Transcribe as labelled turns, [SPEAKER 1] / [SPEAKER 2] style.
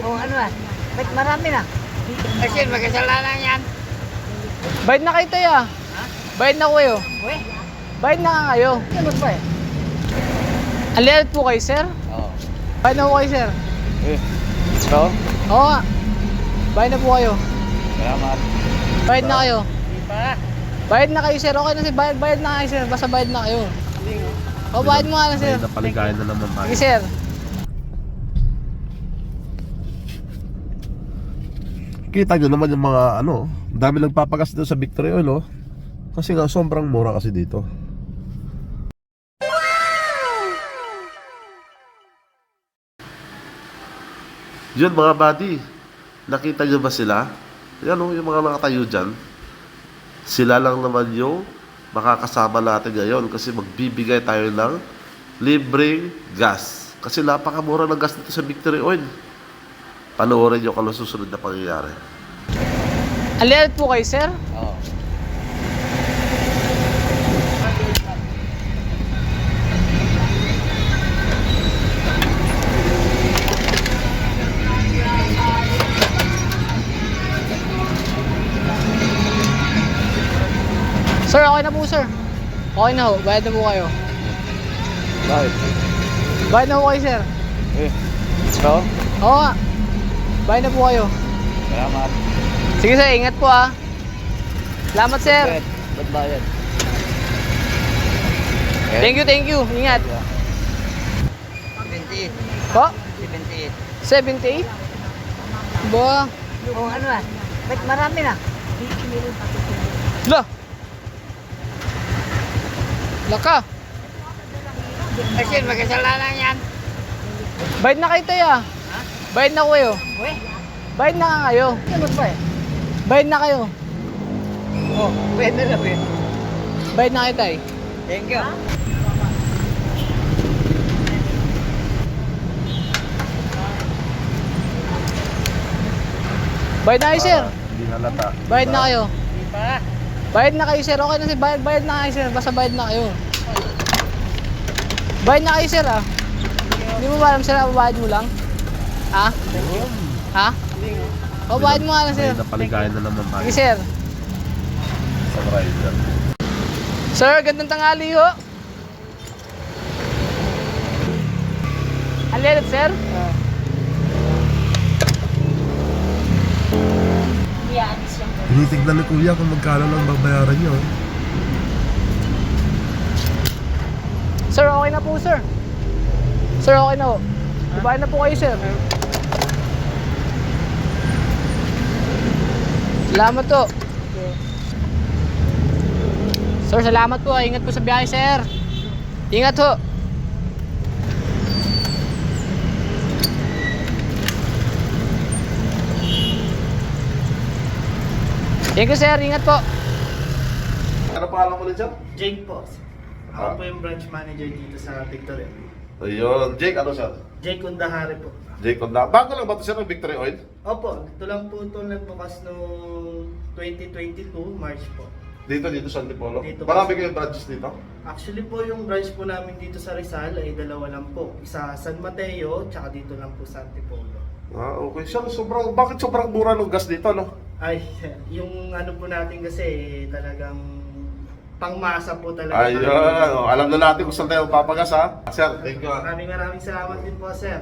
[SPEAKER 1] O ano ah? Ba't marami na? Kasi magkasalanan yan.
[SPEAKER 2] Bayad na kayo tayo ah. Bayad na kayo.
[SPEAKER 1] Uy,
[SPEAKER 2] Bayad na nga kayo.
[SPEAKER 1] ano ba eh?
[SPEAKER 2] Aliad po kayo, sir?
[SPEAKER 3] Oo.
[SPEAKER 2] Bayad na po kayo, sir.
[SPEAKER 3] Eh. So,
[SPEAKER 2] Oo nga. Bayad na po kayo.
[SPEAKER 3] salamat.
[SPEAKER 2] Bayad na kayo.
[SPEAKER 1] Di pa.
[SPEAKER 2] Bayad na kayo, sir. Okay na, sir. Bayad, bayad na kayo, sir. Basta bayad na kayo. O, bayad mo nga lang, sir.
[SPEAKER 4] Ay, napaligayan na naman
[SPEAKER 2] Sige,
[SPEAKER 4] tayo.
[SPEAKER 2] sir.
[SPEAKER 4] Kita nyo naman yung mga ano, dami nagpapagas dito sa Victory Oil oh. Kasi nga sobrang mura kasi dito. Yun mga buddy, nakita nyo ba sila? Yan oh, yung mga nakatayo dyan. Sila lang naman yung makakasama natin ngayon kasi magbibigay tayo ng libreng gas. Kasi napakamura ng gas dito sa Victory Oil. Panoorin nyo kung ano susunod na pangyayari.
[SPEAKER 2] Aliad po kayo, sir?
[SPEAKER 3] Oo.
[SPEAKER 2] Sir, okay na po, sir. Okay na ho. Bayad na po kayo.
[SPEAKER 3] Bakit?
[SPEAKER 2] Bayad na po kayo, sir.
[SPEAKER 3] Eh. So,
[SPEAKER 2] Oo nga. Bayad na po kayo.
[SPEAKER 3] salamat.
[SPEAKER 2] Sige, sir. Ingat po, ah. Salamat, sir.
[SPEAKER 3] Ba't bayad?
[SPEAKER 2] Thank you, thank you. Ingat.
[SPEAKER 1] 78.
[SPEAKER 2] Po?
[SPEAKER 1] 78.
[SPEAKER 2] 78? Ba?
[SPEAKER 1] O ano ah? Ba't marami na?
[SPEAKER 2] La! Laka!
[SPEAKER 1] Kasi magkasalanan yan.
[SPEAKER 2] Bayad na kayo tayo, ah. Bayad na kayo.
[SPEAKER 1] Uy,
[SPEAKER 2] Bayad na nga kayo.
[SPEAKER 1] ano ba eh?
[SPEAKER 2] Bayad na kayo.
[SPEAKER 1] Oh, pwede na pwede.
[SPEAKER 2] Bayad na kayo tayo.
[SPEAKER 1] Thank you.
[SPEAKER 2] Bayad na kayo, sir.
[SPEAKER 4] Hindi halata.
[SPEAKER 2] Bayad na kayo.
[SPEAKER 1] Di pa.
[SPEAKER 2] Bayad na kayo, sir. Okay na, sir. Bayad, bayad na kayo, sir. Basta bayad na kayo. Bayad na kayo, sir, ah. Hindi mo ba alam, sir, ah, bayad mo lang? Ha? Ha? O, bayad mo nga lang, sir.
[SPEAKER 4] Ay, napaligayan na naman tayo
[SPEAKER 2] Sige, sir.
[SPEAKER 4] sa rider.
[SPEAKER 2] Sir, gandang tanghali ho. Aliad, sir?
[SPEAKER 4] Tinitignan ni Kuya kung magkano lang babayaran nyo. eh.
[SPEAKER 2] Sir, okay na po, sir. Sir, okay na ho. Ibahin na po kayo, sir. Salamat to. Sir, salamat po. Ingat po sa biyahe, sir. Ingat ho. Thank you, sir. Ingat po.
[SPEAKER 4] Ano pangalan mo ulit siya?
[SPEAKER 5] Jake po. Ako
[SPEAKER 4] Ah.
[SPEAKER 5] po yung branch manager dito sa Victoria.
[SPEAKER 4] Ayun, Jake ano siya?
[SPEAKER 5] Jake Undahari po.
[SPEAKER 4] Jake Onda. Bago lang ba ito siya ng Victory Oil?
[SPEAKER 5] Opo, ito lang po ito nagbukas noong 2022, March po.
[SPEAKER 4] Dito, dito sa Antipolo?
[SPEAKER 5] Dito.
[SPEAKER 4] Marami kayong branches dito?
[SPEAKER 5] Actually po yung branch po namin dito sa Rizal ay dalawa lang po. Isa San Mateo, tsaka dito lang po sa Antipolo.
[SPEAKER 4] Ah, okay. Siya, sobrang, bakit sobrang mura ng gas dito, no?
[SPEAKER 5] Ay, yung ano po natin kasi talagang pangmasa po talaga.
[SPEAKER 4] Ayun, oh, alam na natin kung saan tayo papagas, ha? Sir, thank you, ha?
[SPEAKER 5] Maraming maraming salamat din po, sir.